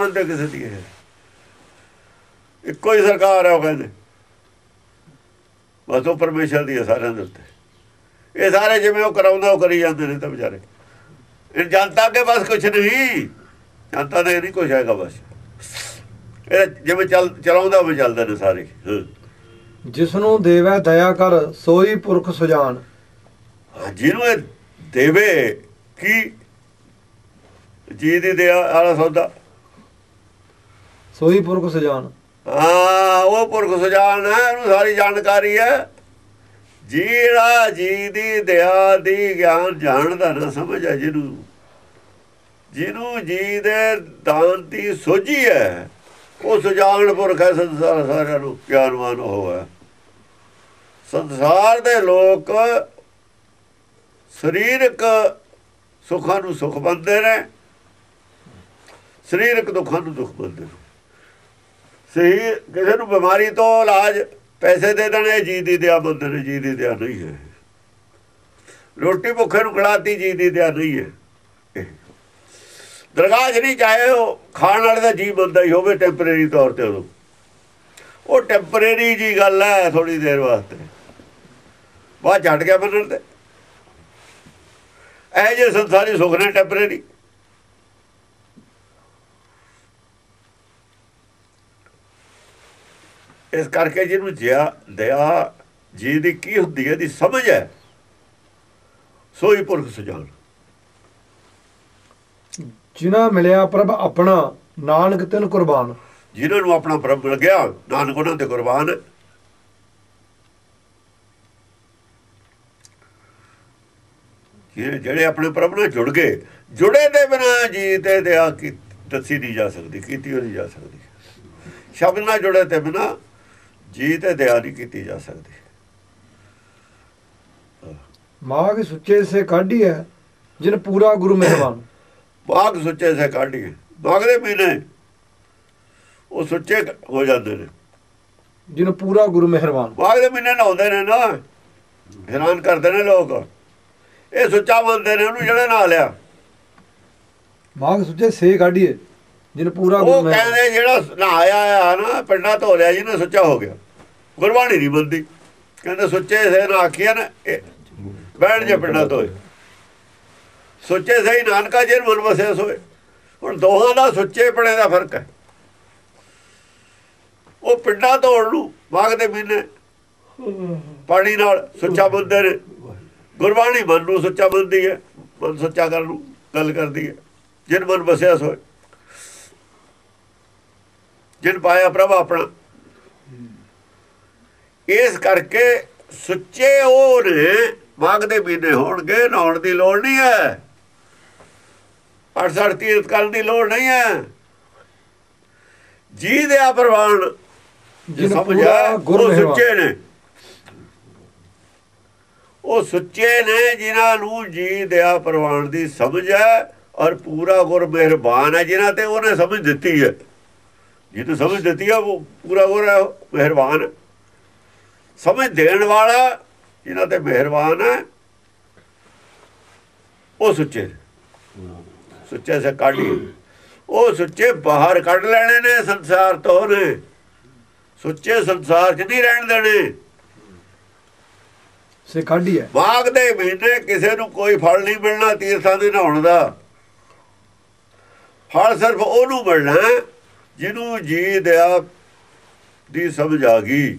ਮੰਨਦੇ ਕਿਸੇ ਦੀ ਇਹ ਇੱਕੋ ਹੀ ਸਰਕਾਰ ਹੈ ਉਹ ਕਹਿੰਦੇ। ਬਸ ਉਹ ਪਰਮੇਸ਼ਰ ਦੀ ਹੈ ਸਾਰਿਆਂ ਦੇ ਉੱਤੇ। ਇਹ ਸਾਰੇ ਜਿਵੇਂ ਉਹ ਕਰਾਉਂਦਾ ਉਹ ਕਰੀ ਜਾਂਦੇ ਨੇ ਤਾਂ ਵਿਚਾਰੇ। ਇਹ ਜਨਤਾ ਕੇ ਬਸ ਕੁਝ ਨਹੀਂ। ਜਨਤਾ ਦੇ ਨਹੀਂ ਕੁਝ ਹੈਗਾ ਬਸ। ਇਹ ਜਿਵੇਂ ਚੱਲ ਚਲਾਉਂਦਾ ਉਹ ਚੱਲਦੇ ਨੇ ਸਾਰੇ। ਹਾਂ। ਜਿਸ ਨੂੰ ਦੇਵੈ ਦਇਆ ਕਰ ਸੋਈ ਪੁਰਖ ਸੁਜਾਨ। ਹਾਂ, ਜਿਹਨੂੰ ਇਹ ਦੇਵੇ ਕੀ? ਜੀ ਦੀ ਦਇਆ ਵਾਲਾ ਸੌਦਾ। ਸੋਈ ਪੁਰਖ ਸੁਜਾਨ। ਹਾਂ, ਉਹ ਪੁਰਖ ਸੁਜਾਨ ਹੈ, ਉਹਨੂੰ ਸਾਰੀ ਜਾਣਕਾਰੀ ਹੈ। ਜਿਹੜਾ ਜੀ ਦੀ ਦਇਆ ਦੀ ਗਿਆਨ ਜਾਣਦਾ ਨਾ, ਸਮਝ ਹੈ ਜਿਹਨੂੰ। ਜਿਹਨੂੰ ਜੀ ਦੇ ਦਾਨ ਦੀ ਸੋਝੀ ਹੈ, ਉਹ ਸੁਜਾਨ ਪੁਰਖ ਹੈ, ਸੰਸਾਰ ਸਾਰਿਆਂ ਨੂੰ ਗਿਆਨਵਾਨ ਹੋਇਆ ਸੰਸਾਰ ਦੇ ਲੋਕ ਸਰੀਰਕ ਸੁੱਖਾਂ ਨੂੰ ਸੁਖ ਬੰਦੇ ਨੇ, ਸਰੀਰਕ ਦੁੱਖਾਂ ਨੂੰ ਦੁੱਖ ਬੰਦੇ ਨੇ। ਸਹੀ, ਕਿਸੇ ਨੂੰ ਬਿਮਾਰੀ ਤੋਂ ਇਲਾਜ ਪੈਸੇ ਦੇ ਦੇਣੇ, ਜੀ ਦੀ ਦਿਆ ਬੰਦੇ ਨੇ, ਜੀ ਦੀ ਦਿਆ ਨਹੀਂ ਹੈ। ਰੋਟੀ ਭੁੱਖੇ ਨੂੰ ਖਿਲਾਤੀ, ਜੀ ਦੀ ਦਿਆ ਨਹੀਂ ਹੈ। ਇਹ। ਦਰਗਾਹ 'ਚ ਨਹੀਂ ਚਾਹੇ ਉਹ, ਖਾਣ ਵਾਲੇ ਦਾ ਜੀ ਬੰਦਾ ਹੀ ਹੋਵੇ ਟੈਂਪਰੇਰੀ ਤੌਰ ਤੇ ਉਦੋਂ ਉਹ ਟੈਂਪਰੇਰੀ ਜੀ ਗੱਲ ਹੈ ਥੋੜੀ ਦੇਰ ਵਾਸਤੇ। ਬਾਅਦ ਛੱਡ ਗਿਆ ਮੰਨਣ ਤੇ। ਇਹ ਜੇ ਸੰਸਾਰੀ ਸੁੱਖ ਨੇ ਟੈਂਪਰੇਰੀ ਇਸ ਕਰਕੇ ਜਿਹਨੂੰ ਜਿਆ ਦਇਆ ਜੀ ਦੀ ਕੀ ਹੁੰਦੀ ਹੈ ਦੀ ਸਮਝ ਹੈ ਸੋਈ ਪੁਰਖ ਸੁਜਾਨ। ਜਿਨਾ ਮਿਲਿਆ ਪ੍ਰਭ ਆਪਣਾ ਨਾਨਕ ਤਿਨ ਕੁਰਬਾਨ। ਜਿਨ੍ਹਾਂ ਨੂੰ ਆਪਣਾ ਪ੍ਰਭ ਮਿਲ ਗਿਆ ਨਾਨਕ ਉਹਨਾਂ ਤੇ ਕੁਰਬਾਨ। ਜਿਹੜੇ ਆਪਣੇ ਪ੍ਰਭ ਨਾਲ ਜੁੜ ਗਏ ਜੁੜੇ ਦੇ ਬਿਨਾ ਜੀ ਤੇ ਦਇਆ ਕੀ ਦੱਸੀ ਨਹੀਂ ਜਾ ਸਕਦੀ ਕੀਤੀ ਨਹੀਂ ਜਾ ਸਕਦੀ। ਸ਼ਬਦ ਨਾਲ ਜੁੜੇ ਤੇ ਬਿਨਾ ਜੀ ਤੇ ਦਇਆ ਨਹੀਂ ਕੀਤੀ ਜਾ ਸਕਦੀ। ਮਾਗ ਸੁੱਚੇ ਸੇ ਕਾਢੀ ਹੈ ਜਿਨ ਪੂਰਾ ਗੁਰੂ ਮਿਹਰਬਾਨ। ਬਾਗ ਸੁੱਚੇ ਸੇ ਕਾਢੀਏ ਬਾਗ ਦੇ ਮਹੀਨੇ ਉਹ ਸੁੱਚੇ ਹੋ ਜਾਂਦੇ ਨੇ। ਜਿਨ ਪੂਰਾ ਗੁਰੂ ਮਿਹਰਬਾਨ। ਬਾਗ ਦੇ ਮਹੀਨੇ ਨਹਾਉਂਦੇ ਨੇ ਨਾ ਹੈਰਾਨ ਕਰਦੇ ਨੇ ਲੋਕ। ਇਹ ਸੁੱਚਾ ਮੰਨਦੇ ਨੇ ਉਹਨੂੰ ਜਿਹੜੇ ਨਹਾ ਲਿਆ। ਮਾਗ ਸੁੱਚੇ ਸੇ ਕਾਢੀ ਹੈ ਜਿਨ ਪੂਰਾ ਗੁਰੂ ਉਹ ਕਹਿੰਦੇ ਜਿਹੜਾ ਨਹਾਇਆ ਆ ਨਾ ਪਿੰਡਾਂ ਧੋ ਲਿਆ ਜਿਹਨੇ ਸੁੱਚਾ ਹੋ ਗਿਆ। ਗੁਰਬਾਣੀ ਨਹੀਂ ਬੰਦੀ ਕਹਿੰਦੇ ਸੁੱਚੇ ਸੇ ਨਾ ਆਖਿਆ ਨਾ ਇਹ ਬੈਠ ਜੇ ਪਿੰਡਾਂ ਧੋਏ ਸੁੱਚੇ ਸਹੀ ਨਾਨਕਾ ਜੀ ਮਨ ਵਸਿਆ ਸੋਏ। ਹੁਣ ਦੋਹਾਂ ਦਾ ਸੁੱਚੇ ਪੜੇ ਦਾ ਫ਼ਰਕ ਹੈ। ਉਹ ਪਿੰਡਾਂ ਧੋਣ ਨੂੰ ਬਾਗ ਦੇ ਮਹੀਨੇ। ਪਾਣੀ ਨਾਲ ਸੁੱਚਾ ਬੰਦੇ ਨੇ। ਗੁਰਬਾਣੀ ਮਨ ਨੂੰ ਸੁੱਚਾ ਬੰਦੀ ਹੈ, ਮਨ ਸੁੱਚਾ ਕਰਨ ਨੂੰ ਗੱਲ ਕਰਦੀ ਹੈ। ਜਿਨ ਮਨ ਵਸਿਆ ਸੋਏ। ਜਿਨ ਪਾਇਆ ਪ੍ਰਭ ਆਪਣਾ। ਇਸ ਕਰਕੇ ਸੁੱਚੇ ਉਹ ਨੇ ਬਾਗ ਦੇ ਮਹੀਨੇ ਹੋਣਗੇ ਨਹਾਉਣ ਦੀ ਲੋੜ ਨਹੀਂ ਹੈ। ਅੜਸੜ ਤੀਰਥ ਕਰਨ ਦੀ ਲੋੜ ਨਹੀਂ ਹੈ। ਜੀ ਦੇ ਆ ਪ੍ਰਵਾਨ ਜੇ ਜਿਨ ਸਮਝ ਪੂਰਾ ਆ ਗੁਰੂ ਸੁੱਚੇ ਨੇ। ਉਹ ਸੁੱਚੇ ਨੇ ਜਿਨ੍ਹਾਂ ਨੂੰ ਜੀ ਦਿਆ ਪ੍ਰਵਾਨ ਦੀ ਸਮਝ ਹੈ ਔਰ ਪੂਰਾ ਗੁਰ ਮਿਹਰਬਾਨ ਹੈ ਜਿਨ੍ਹਾਂ ਤੇ ਉਹਨੇ ਸਮਝ ਦਿੱਤੀ ਹੈ। ਜਿਹਨੂੰ ਸਮਝ ਦਿੱਤੀ ਹੈ ਉਹ ਪੂਰਾ ਗੁਰ ਮਿਹਰਬਾਨ ਹੈ। ਸਮਝ ਦੇਣ ਵਾਲਾ ਜਿਨ੍ਹਾਂ ਤੇ ਮਿਹਰਬਾਨ ਹੈ ਉਹ ਸੁੱਚੇ। ਸੁੱਚੇ ਸੇ ਕਾਢੀ ਉਹ ਸੁੱਚੇ ਬਾਹਰ ਕੱਢ ਲੈਣੇ ਨੇ ਸੰਸਾਰ ਤੋਂ ਨੇ। ਸੁੱਚੇ ਸੰਸਾਰ 'ਚ ਨਹੀਂ ਰਹਿਣ ਦੇਣੇ। ਸੇ ਕਾਢੀ ਹੈ ਬਾਗ ਦੇ ਮਹੀਨੇ ਕਿਸੇ ਨੂੰ ਕੋਈ ਫਲ ਨਹੀਂ ਮਿਲਣਾ ਤੀਰਥਾਂ ਦੇ ਨਹਾਉਣ ਦਾ। ਫਲ ਸਿਰਫ ਉਹਨੂੰ ਮਿਲਣਾ ਜਿਹਨੂੰ ਜੀ ਦਇਆ ਦੀ ਸਮਝ ਆ ਗਈ।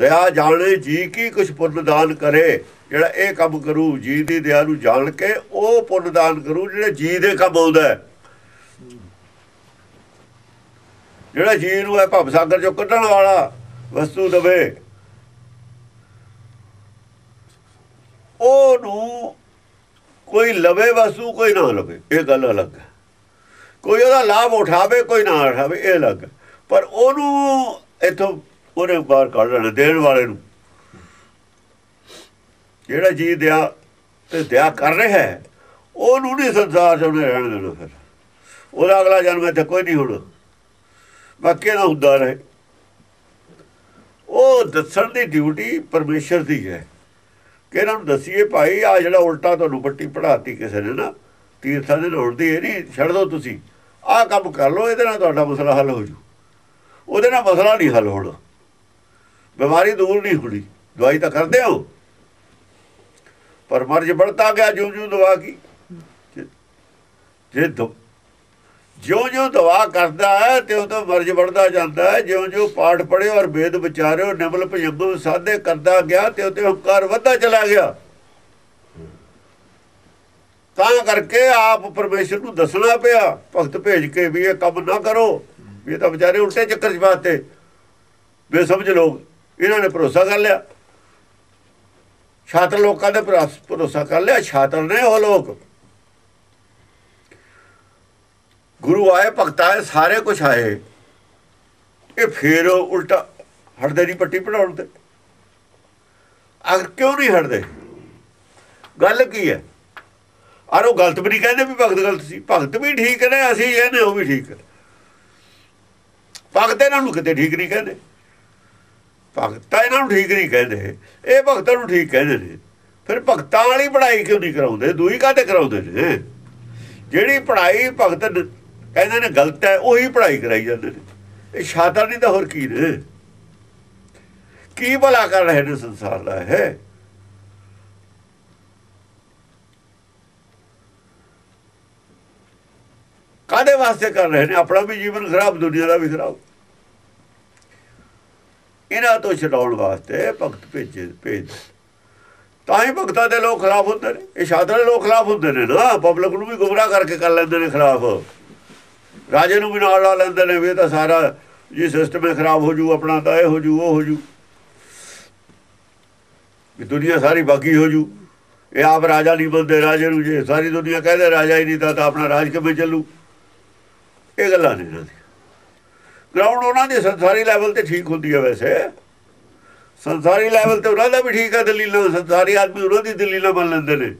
ਦਇਆ ਜਾਣੇ ਜੀ ਕੀ ਕੁਛ ਪੁੰਨ ਦਾਨ ਕਰੇ? ਜਿਹੜਾ ਇਹ ਕੰਮ ਕਰੂ, ਜੀ ਦੀ ਦਇਆ ਨੂੰ ਜਾਣ ਕੇ ਉਹ ਪੁੰਨ ਦਾਨ ਕਰੂ, ਜਿਹੜਾ ਜੀ ਦੇ ਕੰਮ ਆਉਂਦਾ ਜਿਹੜਾ ਜੀ ਨੂੰ ਹੈ ਭਵ ਸਾਗਰ ਚੋਂ ਕੱਢਣ ਵਾਲਾ ਵਸਤੂ ਦਵੇ, ਉਹਨੂੰ ਕੋਈ ਲਵੇ ਵਸੂ ਕੋਈ ਨਾ ਲਵੇ। ਇਹ ਗੱਲ ਅਲੱਗ ਹੈ। ਕੋਈ ਉਹਦਾ ਲਾਭ ਉਠਾਵੇ, ਕੋਈ ਨਾ ਉਠਾਵੇ, ਇਹ ਅਲੱਗ ਹੈ। ਪਰ ਉਹਨੂੰ ਇਥੋਂ ਉਹਨੇ ਬਾਹਰ ਕੱਢ ਲੈਣਾ, ਦੇਣ ਵਾਲੇ ਨੂੰ। ਜਿਹੜਾ ਜੀ ਦਿਆ ਤੇ ਦਿਆ ਕਰ ਰਿਹਾ ਹੈ, ਉਹਨੂੰ ਨਹੀਂ ਸੰਸਾਰ ਚ ਉਹਨੇ ਰਹਿਣ ਦੇਣਾ ਫਿਰ। ਉਹਦਾ ਅਗਲਾ ਜਨਮ ਇੱਥੇ ਕੋਈ ਨਹੀਂ ਹੋਣਾ। ਬਾਕੀ ਦਾ ਹੁੰਦਾ ਰਹੇ। ਉਹ ਦੱਸਣ ਦੀ ਡਿਊਟੀ ਪਰਮੇਸ਼ਰ ਦੀ ਹੈ ਕਿ ਇਹਨਾਂ ਨੂੰ ਦਸੀਏ ਭਾਈ ਆ ਜਿਹੜਾ ਉਲਟਾ ਤੁਹਾਨੂੰ ਪੱਟੀ ਪੜਾਤੀ ਕਿਸੇ ਨੇ ਨਾ, ਤੀਰਥਾਂ ਦੇ ਨਹਾਉਣ ਦੀ, ਇਹ ਨਹੀਂ ਛੱਡ ਦੋ ਤੁਸੀਂ। ਆਹ ਕੰਮ ਕਰ ਲਓ, ਇਹਦੇ ਨਾਲ ਤੁਹਾਡਾ ਮਸਲਾ ਹੱਲ ਹੋ ਜੂ। ਉਹਦੇ ਨਾਲ ਮਸਲਾ ਨਹੀਂ ਹੱਲ ਹੋਣਾ। ਬਿਮਾਰੀ ਦੂਰ ਨਹੀਂ ਹੋਣੀ ਦਵਾਈ ਤਾਂ ਕਰਦੇ ਹੋ। ਪਰ ਮਰਜ ਬੜਤਾ ਗਿਆ ਜੂ ਜੂ ਦਵਾ ਕੀ ਜੇ ਜਿਉਂ ਜਿਉਂ ਦਵਾ ਕਰਦਾ ਹੈ ਤੇ ਉਹਦਾ ਮਰਜ ਵੜਦਾ ਜਾਂਦਾ ਹੈ। ਜਿਉਂ ਜਿਉਂ ਪਾਠ ਪੜਿਓ ਔਰ ਬੇਦ ਵਿਚਾਰਿਓ, ਨਿਮਲ ਭਜੰਗੋ ਸਾਧੇ ਕਰਦਾ ਗਿਆ ਤੇ ਉਹ ਤੇ ਹੰਕਾਰ ਵੱਧਦਾ ਚਲਾ ਗਿਆ। ਤਾਂ ਕਰਕੇ ਆਪ ਪਰਮੇਸ਼ਰ ਨੂੰ ਦੱਸਣਾ ਪਿਆ, ਭਗਤ ਭੇਜ ਕੇ ਵੀ ਇਹ ਕੰਮ ਨਾ ਕਰੋ। ਇਹ ਤਾਂ ਵਿਚਾਰੇ ਉਲਟੇ ਚੱਕਰ ਚ ਬੇ ਸਮਝ ਲੋ ਇਹਨਾਂ ਨੇ ਭਰੋਸਾ ਕਰ ਲਿਆ। ਛਾਤਰ ਲੋਕਾਂ ਦੇ ਭਰੋਸ- ਭਰੋਸਾ ਕਰ ਲਿਆ, ਛਾਤਰ ਨੇ ਉਹ ਲੋਕ। ਗੁਰੂ ਆਏ, ਭਗਤ ਆਏ, ਸਾਰੇ ਕੁਝ ਆਏ। ਇਹ ਫੇਰ ਉਲਟਾ ਹਟਦੇ ਨਹੀਂ ਪੱਟੀ ਪੜਾਉਣ ਤੇ। ਅਗਰ ਕਿਉਂ ਨਹੀਂ ਹਟਦੇ? ਗੱਲ ਕੀ ਹੈ? ਆਰ ਉਹ ਗਲਤ ਵੀ ਨਹੀਂ ਕਹਿੰਦੇ ਵੀ ਭਗਤ ਗਲਤ ਸੀ। ਭਗਤ ਵੀ ਠੀਕ ਨੇ, ਅਸੀਂ ਕਹਿੰਦੇ ਉਹ ਵੀ ਠੀਕ। ਭਗਤ ਇਹਨਾਂ ਨੂੰ ਕਿਤੇ ਠੀਕ ਨਹੀਂ ਕਹਿੰਦੇ। ਭਗਤਾਂ ਇਹਨਾਂ ਨੂੰ ਠੀਕ ਨਹੀਂ ਕਹਿੰਦੇ। ਇਹ ਭਗਤਾਂ ਨੂੰ ਠੀਕ ਕਹਿੰਦੇ ਨੇ। ਫਿਰ ਭਗਤਾਂ ਵਾਲੀ ਪੜ੍ਹਾਈ ਕਿਉਂ ਨਹੀਂ ਕਰਾਉਂਦੇ? ਦੂਈ ਕਾਤੇ ਕਰਾਉਂਦੇ ਨੇ? ਜਿਹੜੀ ਪੜ੍ਹਾਈ ਭਗਤ ਕਹਿੰਦੇ ਨੇ ਗਲਤ ਹੈ, ਉਹੀ ਪੜ੍ਹਾਈ ਕਰਾਈ ਜਾਂਦੇ ਨੇ। ਇਹ ਸ਼ਾਤਰ ਨਹੀਂ ਤਾਂ ਹੋਰ ਕੀ ਨੇ? ਕੀ ਭਲਾ ਕਰ ਰਹੇ ਨੇ ਸੰਸਾਰ ਦਾ ਹੈ ਕਾਦੇ ਵਾਸਤੇ ਕਰ ਰਹੇ ਨੇ? ਆਪਣਾ ਵੀ ਜੀਵਨ ਖਰਾਬ, ਦੁਨੀਆ ਦਾ ਵੀ ਖਰਾਬ। ਇਹਨਾਂ ਤੋਂ ਛਡਾਉਣ ਵਾਸਤੇ ਭਗਤ ਭੇਜੇ, ਭੇਜ ਤਾਂ ਹੀ ਭਗਤਾਂ ਦੇ ਲੋਕ ਖਰਾਬ ਹੁੰਦੇ ਨੇ। ਇਹ ਸ਼ਾਦਰ ਦੇ ਲੋਕ ਖਰਾਬ ਹੁੰਦੇ ਨੇ ਨਾ। ਪਬਲਿਕ ਨੂੰ ਵੀ ਗੁੰਮਰਾਹ ਕਰਕੇ ਕਰ ਲੈਂਦੇ ਨੇ ਖਰਾਬ ਰਾਜੇ ਨੂੰ ਵੀ ਨਾਲ ਲਾ ਲੈਂਦੇ ਨੇ ਵੀ ਇਹ ਤਾਂ ਸਾਰਾ ਜੀ ਸਿਸਟਮ ਹੀ ਖਰਾਬ ਹੋ ਜੂ, ਆਪਣਾ ਤਾਂ ਇਹ ਹੋ ਜੂ, ਉਹ ਹੋ ਜੂ। ਵੀ ਦੁਨੀਆ ਸਾਰੀ ਬਾਕੀ ਹੋ ਜੂ। ਇਹ ਆਪ ਰਾਜਾ ਨਹੀਂ ਬੰਦੇ ਰਾਜੇ ਨੂੰ ਜੇ ਸਾਰੀ ਦੁਨੀਆ ਕਹਿੰਦੇ ਰਾਜਾ ਹੀ ਨਹੀਂ, ਤਾਂ ਆਪਣਾ ਰਾਜ ਕਿਵੇਂ ਚੱਲੂ? ਇਹ ਗੱਲਾਂ ਨੇ ਇਹਨਾਂ ਦੀ ਗਰਾਊਂਡ ਉਹਨਾਂ ਦੇ ਸੰਸਾਰੀ ਲੈਵਲ ਤੇ ਠੀਕ ਹੁੰਦੀ ਹੈ ਵੈਸੇ। ਸੰਸਾਰੀ ਲੈਵਲ ਤੇ ਉਹਨਾਂ ਦਾ ਵੀ ਠੀਕ ਹੈ ਦਲੀਲਾਂ, ਸੰਸਾਰੀ ਆਦਮੀ ਉਹਨਾਂ ਦੀ ਦਲੀਲਾਂ ਮੰਨ ਲੈਂਦੇ ਨੇ।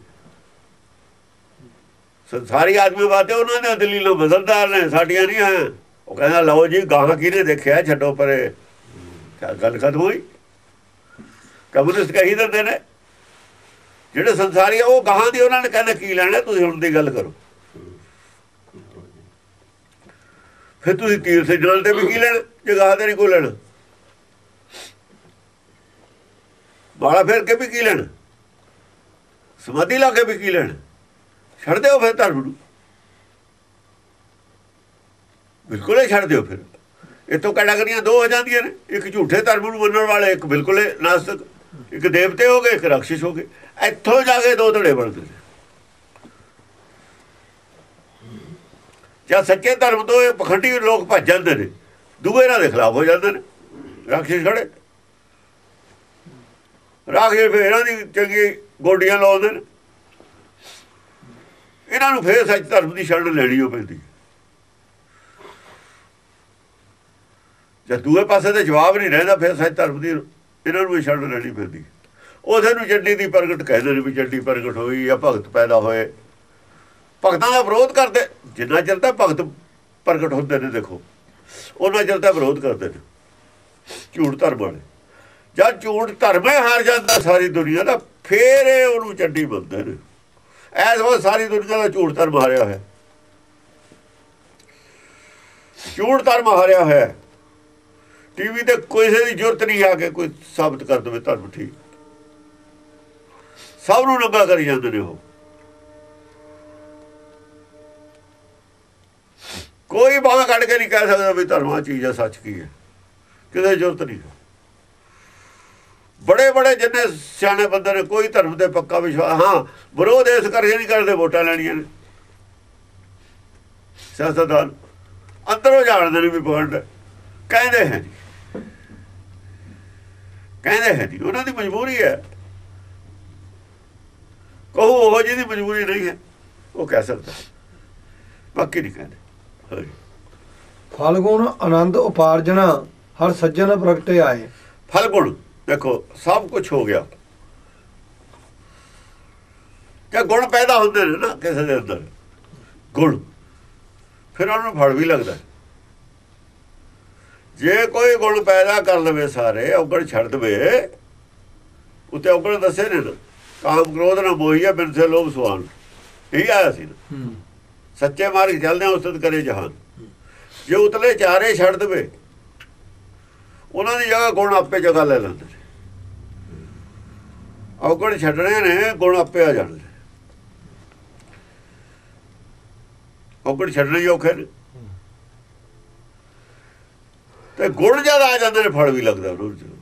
ਸੰਸਾਰੀ ਆਦਮੀ ਬਾਤੇ ਉਹਨਾਂ ਦੀਆਂ ਦਲੀਲਾਂ ਬਦਲਦਾਰ ਨੇ, ਸਾਡੀਆਂ ਨਹੀਂ ਹੈ ਉਹ ਕਹਿੰਦਾ, ਲਓ ਜੀ, ਗਾਹਾਂ ਕਿਹਨੇ ਦੇਖਿਆ? ਛੱਡੋ ਪਰੇ। ਕਿਆ ਗੱਲ ਖਤਮ ਹੋਈ? ਕਮਿਊਨਿਸਟ ਕਹੀ ਦਿੰਦੇ ਨੇ। ਜਿਹੜੇ ਸੰਸਾਰੀ ਆ, ਉਹ ਗਾਹਾਂ ਦੀ ਉਹਨਾਂ ਨੇ ਕਹਿੰਦਾ, ਕੀ ਲੈਣਾ? ਤੁਸੀਂ ਹੁਣ ਦੀ ਗੱਲ ਕਰੋ। ਫਿਰ ਤੁਸੀਂ ਤੀਰ ਸੇ ਜਲ ਤੇ ਵੀ ਕੀ ਲੈਣ? ਜਗਾਹ ਤੇ ਨਹੀਂ ਕੋ ਲੈਣਾ। ਬਾਲਾ ਫੇਰ ਕੇ ਵੀ ਕੀ ਲੈਣਾ? ਸਮਾਧੀ ਲਾ ਕੇ ਵੀ ਕੀ ਲੈਣ? ਛੱਡ ਦਿਓ ਫਿਰ ਧਰਮ ਨੂੰ। ਬਿਲਕੁਲ ਹੀ ਛੱਡ ਦਿਓ ਫਿਰ। ਇਤੋਂ ਕੈਟਾਗਰੀਆਂ ਦੋ ਹੋ ਜਾਂਦੀਆਂ ਨੇ। ਇੱਕ ਝੂਠੇ ਧਰਮ ਨੂੰ ਮੰਨਣ ਵਾਲੇ, ਇੱਕ ਬਿਲਕੁਲ ਨਾਸਤਕ। ਇੱਕ ਦੇਵਤੇ ਹੋ ਗਏ, ਇੱਕ ਰਾਖਸ਼ ਹੋ ਗਏ। ਇੱਥੋਂ ਜਾ ਕੇ ਦੋ ਧੜੇ ਬਣਦੇ ਨੇ। ਜਾਂ ਸੱਚੇ ਧਰਮ ਤੋਂ ਇਹ ਪਖੰਡੀ ਲੋਕ ਭੱਜ ਜਾਂਦੇ ਨੇ, ਦੂਏ ਇਹਨਾਂ ਦੇ ਖਿਲਾਫ ਹੋ ਜਾਂਦੇ ਨੇ ਰਾਖਸ਼ ਖੜੇ। ਰਾਖਸ਼ ਫਿਰ ਇਹਨਾਂ ਦੀ ਚੰਗੀ ਗੋਡੀਆਂ ਲਾਉਂਦੇ ਨੇ। ਇਹਨਾਂ ਨੂੰ ਫੇਰ ਸੱਚ ਧਰਮ ਦੀ ਸ਼ਰਨ ਲੈਣੀ ਹੋ ਪੈਂਦੀ ਜਦ ਦੂਏ ਪਾਸੇ ਤੇ ਜਵਾਬ ਨਹੀਂ ਰਹਿੰਦਾ, ਫਿਰ ਸੱਚ ਧਰਮ ਦੀ ਇਹਨਾਂ ਨੂੰ ਵੀ ਸ਼ਰਨ ਲੈਣੀ ਪੈਂਦੀ ਉਥੇ ਨੂੰ ਜੱਡੀ ਦੀ ਪ੍ਰਗਟ ਕਹਿੰਦੇ ਨੇ ਵੀ ਜੱਡੀ ਪ੍ਰਗਟ ਹੋਈ ਜਾਂ ਭਗਤ ਪੈਦਾ ਹੋਏ। ਭਗਤਾਂ ਦਾ ਵਿਰੋਧ ਕਰਦੇ, ਜਿੰਨਾ ਚਿਰ ਤਾਂ ਭਗਤ ਪ੍ਰਗਟ ਹੁੰਦੇ ਨੇ ਦੇਖੋ, ਉਹਨਾਂ ਚਿਰ ਤਾਂ ਵਿਰੋਧ ਕਰਦੇ ਨੇ, ਝੂਠ ਧਰਮ ਵਾਲੇ। ਜਦ ਝੂਠ ਧਰਮੇ ਹਾਰ ਜਾਂਦਾ ਸਾਰੀ ਦੁਨੀਆ ਦਾ, ਫੇਰ ਇਹ ਉਹਨੂੰ ਚੱਡੀ ਬੰਦੇ ਨੇ। ਐਸ ਵਾਰ ਸਾਰੀ ਦੁਨੀਆ ਦਾ ਝੂਠ ਧਰਮ ਹਾਰਿਆ ਹੋਇਆ। ਝੂਠ ਧਰਮ ਹਾਰਿਆ ਹੋਇਆ। ਟੀਵੀ ਤੇ ਕਿਸੇ ਦੀ ਜ਼ਰੂਰਤ ਨਹੀਂ ਆ ਕੇ ਕੋਈ ਸਾਬਤ ਕਰ ਦੇਵੇ ਧਰਮ ਠੀਕ। ਸਭ ਨੂੰ ਨੰਗਾ ਕਰੀ ਜਾਂਦੇ ਨੇ ਉਹ। ਕੋਈ ਬਾਹ ਕੱਢ ਕੇ ਨਹੀਂ ਕਹਿ ਸਕਦਾ ਵੀ ਧਰਮਾ ਚੀਜ਼ ਹੈ ਸੱਚ ਕੀ ਹੈ ਕਿਸੇ ਜ਼ਰੂਰਤ ਨਹੀਂ ਬੜੇ ਬੜੇ ਜਿੰਨੇ ਸਿਆਣੇ ਬੰਦੇ ਨੇ, ਕੋਈ ਧਰਮ ਤੇ ਪੱਕਾ ਵਿਸ਼ਵਾਸ, ਹਾਂ, ਵਿਰੋਧ ਇਸ ਕਰਕੇ ਨਹੀਂ ਕਰਦੇ, ਵੋਟਾਂ ਲੈਣੀਆਂ ਨੇ। ਸਿਆਸਤਦਾਨ ਅੰਦਰੋਂ ਜਾਣਦੇ ਨੇ ਵੀ ਪਖੰਡ ਕਹਿੰਦੇ ਹੈ ਨਹੀਂ ਕਹਿੰਦੇ ਹੈ ਜੀ, ਉਹਨਾਂ ਦੀ ਮਜਬੂਰੀ ਹੈ। ਕਹੋ, ਉਹ ਜਿਹਦੀ ਮਜਬੂਰੀ ਨਹੀਂ ਹੈ, ਉਹ ਕਹਿ ਸਕਦਾ। ਬਾਕੀ ਨਹੀਂ ਕਹਿੰਦੇ। ਫਲਗੁਣ ਆਨੰਦ ਉਪਾਰਜਣਾ ਹਰ ਸੱਜਣ ਪ੍ਰਗਟੇ ਆਏ। ਫਲ ਗੁਣ ਦੇਖੋ ਸਭ ਕੁਝ ਹੋ ਗਿਆ। ਕਿ ਗੁਣ ਪੈਦਾ ਹੁੰਦੇ ਨੇ ਨਾ ਕਿਸੇ ਦੇ ਅੰਦਰ। ਗੁਣ ਫਿਰ ਉਹਨੂੰ ਫਲ ਵੀ ਲੱਗਦਾ। ਜੇ ਕੋਈ ਗੁਣ ਪੈਦਾ ਕਰ ਲਵੇ ਸਾਰੇ ਔਗਣ ਛੱਡ ਦਵੇ ਉਤੇ ਔਗਣ ਦੱਸੇ ਨੇ ਨਾ। ਕਾਮ ਕ੍ਰੋਧ ਨਾ ਮੋਹੀਆ ਬਿਨ ਸੇ ਲੋਭ ਸੁਆਨ ਇਹ ਆਇਆ ਸੀ ਨਾ। ਸੱਚੇ ਮਾਰਗ ਚੱਲਦੇ ਆ ਕਰੇ ਜਹਾਨ। ਜੇ ਉਤਲੇ ਚਾਰੇ ਛੱਡ ਦੇਵੇ, ਉਹਨਾਂ ਦੀ ਜਗ੍ਹਾ ਗੁਣ ਆਪੇ ਜਗ੍ਹਾ ਲੈ ਲੈਂਦੇ ਨੇ। ਔਗਣ ਛੱਡਣੇ ਨੇ, ਗੁਣ ਆਪੇ ਆ ਜਾਣਗੇ ਔਗਣ ਛੱਡਣੇ ਔਖੇ ਨੇ। ਤੇ ਗੁਣ ਜਦ ਆ ਜਾਂਦੇ ਨੇ, ਫਲ ਵੀ ਲੱਗਦਾ ਉਹਨੂੰ ਜ਼ਰੂਰ।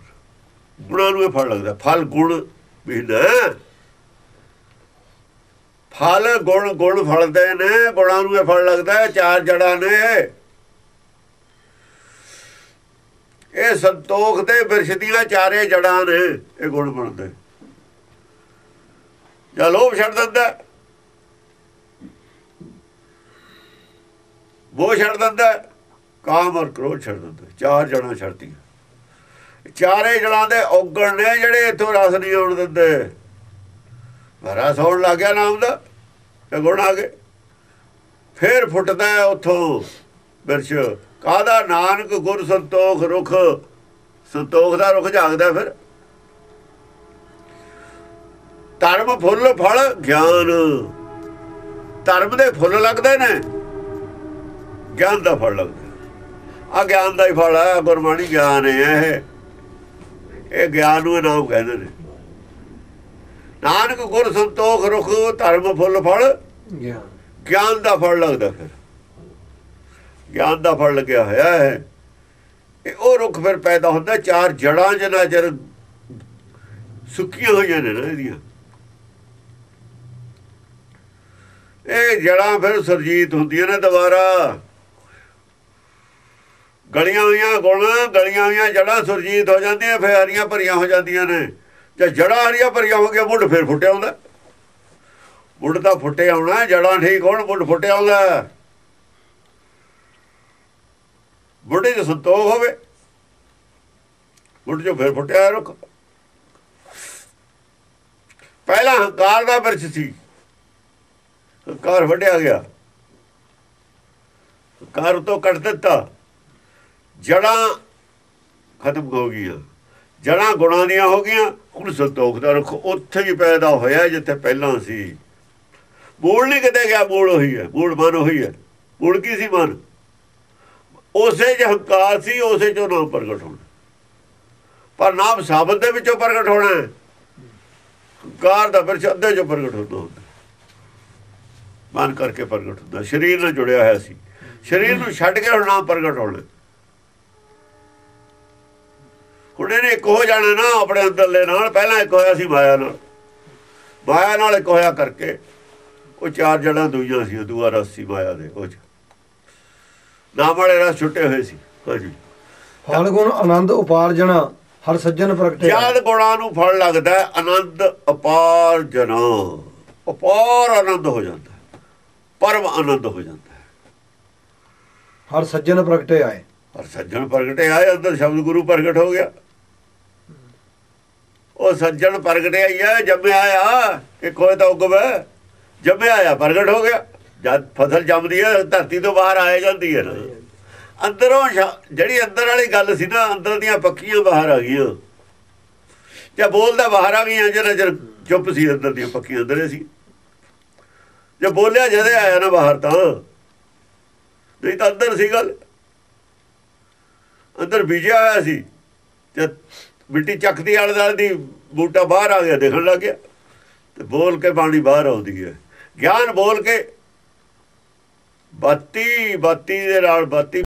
ਗੁਣਾਂ ਨੂੰ ਇਹ ਫਲ ਲੱਗਦਾ। ਫਲ ਗੁਣ ਵੀ ਨਾ। ਫਲ ਗੁਣ ਗੁਣ ਫਲਦੇ ਨੇ ਗੁਣਾਂ ਨੂੰ ਇਹ ਫਲ ਲੱਗਦਾ ਚਾਰ ਜੜਾਂ ਨੇ। ਇਹ ਸੰਤੋਖ ਦੇ ਬਿਰਸ਼ ਦੀਆਂ ਚਾਰੇ ਜੜਾਂ ਨੇ ਇਹ ਗੁਣ ਬਣਦੇ। ਜਾਂ ਲੋਭ ਛੱਡ ਦਿੰਦਾ ਹੈ, ਉਹ ਛੱਡ ਦਿੰਦਾ ਕਾਮ ਔਰ ਕ੍ਰੋਧ ਛੱਡ ਦਿੰਦਾ ਚਾਰ ਜੜਾਂ ਛੱਡਦੀਆਂ। ਚਾਰੇ ਜੜਾਂ ਦੇ ਔਗਣ ਨੇ ਜਿਹੜੇ ਇੱਥੋਂ ਰਸ ਨਹੀਂ ਆਉਣ ਦਿੰਦੇ। ਰਸ ਆਉਣ ਲੱਗ ਗਿਆ ਨਾਮ ਦਾ। ਤੇ ਗੁਣ ਆ ਗਏ। ਫੇਰ ਫੁੱਟਦਾ ਹੈ ਉੱਥੋਂ ਬਿਰਸ਼। ਕਾਦਾ ਨਾਨਕ ਗੁਰ ਸੰਤੋਖ ਰੁਖ? ਸੰਤੋਖ ਦਾ ਰੁਖ ਜਾਗਦਾ ਫਿਰ। ਧਰਮ ਫੁੱਲ ਫਲ ਗਿਆਨ। ਧਰਮ ਦੇ ਫੁੱਲ ਲੱਗਦੇ ਨੇ। ਗਿਆਨ ਦਾ ਫਲ ਲੱਗਦਾ। ਆ ਗਿਆਨ ਦਾ ਹੀ ਫਲ ਹੈ ਗੁਰਬਾਣੀ ਗਿਆਨ ਹੈ ਇਹ। ਇਹ ਗਿਆਨ ਨੂੰ ਨਾਮ ਕਹਿੰਦੇ ਨੇ। ਨਾਨਕ ਗੁਰ ਸੰਤੋਖ ਰੁਖ ਧਰਮ ਫੁੱਲ ਫਲ। ਗਿਆ ਗਿਆਨ ਦਾ ਫਲ ਲੱਗਦਾ ਫਿਰ। ਗਿਆਨ ਦਾ ਫਲ ਲੱਗਿਆ ਹੋਇਆ ਹੈ। ਇਹ ਉਹ ਰੁੱਖ ਫਿਰ ਪੈਦਾ ਹੁੰਦਾ ਚਾਰ ਜੜਾਂ ਜਿੰਨਾ ਚਿਰ ਸੁੱਕੀਆਂ ਹੋਈਆਂ ਨੇ ਨਾ ਇਹਦੀਆਂ। ਇਹ ਜੜਾਂ ਫਿਰ ਸਰਜੀਤ ਹੁੰਦੀਆਂ ਨੇ ਦੁਬਾਰਾ। ਗਲੀਆਂ ਹੋਈਆਂ ਗੁਣ ਗਲੀਆਂ ਹੋਈਆਂ ਜੜਾਂ ਸੁਰਜੀਤ ਹੋ ਜਾਂਦੀਆਂ ਫਿਰ ਹਰੀਆਂ ਭਰੀਆਂ ਹੋ ਜਾਂਦੀਆਂ ਨੇ। ਜੇ ਜੜਾਂ ਹਰੀਆਂ ਭਰੀਆਂ ਹੋ ਗਿਆ ਮੁੱਢ ਫਿਰ ਫੁੱਟਿਆ ਹੁੰਦਾ। ਮੁੱਢ ਤਾਂ ਫੁੱਟੇ ਆਉਣਾ, ਜੜਾਂ ਠੀਕ ਹੋਣ, ਮੁੱਢ ਫੁੱਟਿਆ ਆਉਂਦਾ ਬੁੱਢੇ ਚ ਸੰਤੋਖ ਹੋਵੇ। ਮੁੱਢ ਚ ਫਿਰ ਫੁੱਟਿਆ ਰੁੱਖ। ਪਹਿਲਾ ਹੰਕਾਰ ਦਾ ਬਿਰਛ ਸੀ। ਹੰਕਾਰ ਵੱਢਿਆ ਗਿਆ। ਹੰਕਾਰ ਤੋਂ ਕੱਟ ਦਿੱਤਾ। ਜੜਾਂ ਖਤਮ ਹੋ ਗਈਆਂ। ਜੜਾਂ ਗੁਣਾਂ ਦੀਆਂ ਹੋ ਗਈਆਂ ਹੁਣ ਸੰਤੋਖ ਦਾ ਰੁੱਖ, ਉੱਥੇ ਹੀ ਪੈਦਾ ਹੋਇਆ ਜਿੱਥੇ ਪਹਿਲਾਂ ਸੀ। ਮੂਲ ਨਹੀਂ ਕਿਤੇ ਗਿਆ, ਮੂਲ ਉਹੀ ਹੈ, ਮੂਲ ਮਨ ਉਹੀ ਹੈ। ਮੂਲ ਕੀ ਸੀ ਮਨ? ਉਸੇ ਚ ਹੰਕਾਰ ਸੀ, ਉਸੇ ਚੋਂ ਨਾਮ ਪ੍ਰਗਟ ਹੋਣਾ। ਪਰ ਨਾਮ ਸਾਬਤ ਦੇ ਵਿੱਚੋਂ ਪ੍ਰਗਟ ਹੋਣਾ ਹੈ। ਹੰਕਾਰ ਦਾ ਫਿਰ ਅੱਧੇ ਚੋਂ ਪ੍ਰਗਟ ਹੁੰਦਾ ਹੁੰਦਾ ਮਨ ਕਰਕੇ ਪ੍ਰਗਟ ਹੁੰਦਾ ਸਰੀਰ ਨਾਲ ਜੁੜਿਆ ਹੋਇਆ ਸੀ। ਸਰੀਰ ਨੂੰ ਛੱਡ ਕੇ ਹੁਣ ਨਾਮ ਪ੍ਰਗਟ ਹੋਣਾ ਹੁਣ ਇਹਨੇ ਇੱਕ ਹੋ ਜਾਣਾ ਨਾ ਆਪਣੇ ਅੰਦਰਲੇ ਨਾਲ ਪਹਿਲਾਂ ਇੱਕ ਹੋਇਆ ਸੀ ਮਾਇਆ ਨਾਲ। ਮਾਇਆ ਨਾਲ ਇੱਕ ਹੋਇਆ ਕਰਕੇ। ਉਹ ਚਾਰ ਜੜਾਂ ਦੂਈਆਂ ਸੀ ਦੂਆ ਰਸ ਸੀ ਮਾਇਆ ਦੇ ਉਹ 'ਚ ਨਾਮ ਵਾਲੇ ਰਸ ਛੁੱਟੇ ਹੋਏ ਸੀ ਹਾਂਜੀ ਫਲ ਗੁਣ ਆਨੰਦ ਉਪਾਰਜਣਾ ਹਰ ਸੱਜਣ ਪ੍ਰਗਟੇ। ਜਦ ਗੁਣਾਂ ਨੂੰ ਫਲ ਲੱਗਦਾ ਆਨੰਦ ਅਪਾਰ ਜਨਾ ਅਪਾਰ ਆਨੰਦ ਹੋ ਜਾਂਦਾ। ਪਰਮ ਆਨੰਦ ਹੋ ਜਾਂਦਾ। ਹਰ ਸੱਜਣ ਪ੍ਰਗਟੇ ਆਏ। ਪਰ ਸੱਜਣ ਪ੍ਰਗਟੇ ਆਏ ਅੰਦਰ ਸ਼ਬਦ ਗੁਰੂ ਪ੍ਰਗਟ ਹੋ ਗਿਆ। ਉਹ ਸੱਜਣ ਪ੍ਰਗਟੇ ਆਇਆ ਜੰਮਿਆ ਆ ਇੱਕ ਹੋਏ ਤਾਂ ਉਗਵੇ ਜੰਮਿਆ ਆ, ਪ੍ਰਗਟ ਹੋ ਗਿਆ। ਜਦ ਫਸਲ ਜੰਮਦੀ ਹੈ ਧਰਤੀ ਤੋਂ ਬਾਹਰ ਆਏ ਜਾਂਦੀ ਹੈ ਅੰਦਰੋਂ ਜਿਹੜੀ ਅੰਦਰ ਵਾਲੀ ਗੱਲ ਸੀ ਨਾ, ਅੰਦਰ ਦੀਆਂ ਪੱਕੀਆਂ ਬਾਹਰ ਆ ਗਈਆਂ। ਜੇ ਬੋਲਦਾ ਬਾਹਰ ਆ ਗਈਆਂ ਜਿਹੜਾ ਜਰ ਚੁੱਪ ਸੀ, ਅੰਦਰ ਦੀਆਂ ਪੱਕੀਆਂ ਅੰਦਰੇ ਸੀ। ਜੇ ਬੋਲਿਆ ਜਦੇ ਆਇਆ ਨਾ ਬਾਹਰ ਤਾਂ। ਨਹੀਂ ਤਾਂ ਅੰਦਰ ਸੀ ਗੱਲ। ਅੰਦਰ ਬੀਜਿਆ ਹੋਇਆ ਸੀ। ਤੇ ਮਿੱਟੀ ਚੱਕਦੀ ਆਲੇ ਦੁਆਲੇ ਦੀ ਬੂਟਾ ਬਾਹਰ ਆ ਗਿਆ, ਦੇਖਣ ਲੱਗ ਗਿਆ। ਤੇ ਬੋਲ ਕੇ ਬਾਣੀ ਬਾਹਰ ਆਉਂਦੀ ਹੈ। ਗਿਆਨ ਬੋਲ ਕੇ ਬੱਤੀ ਬੱਤੀ ਦੇ ਨਾਲ ਬੱਤੀ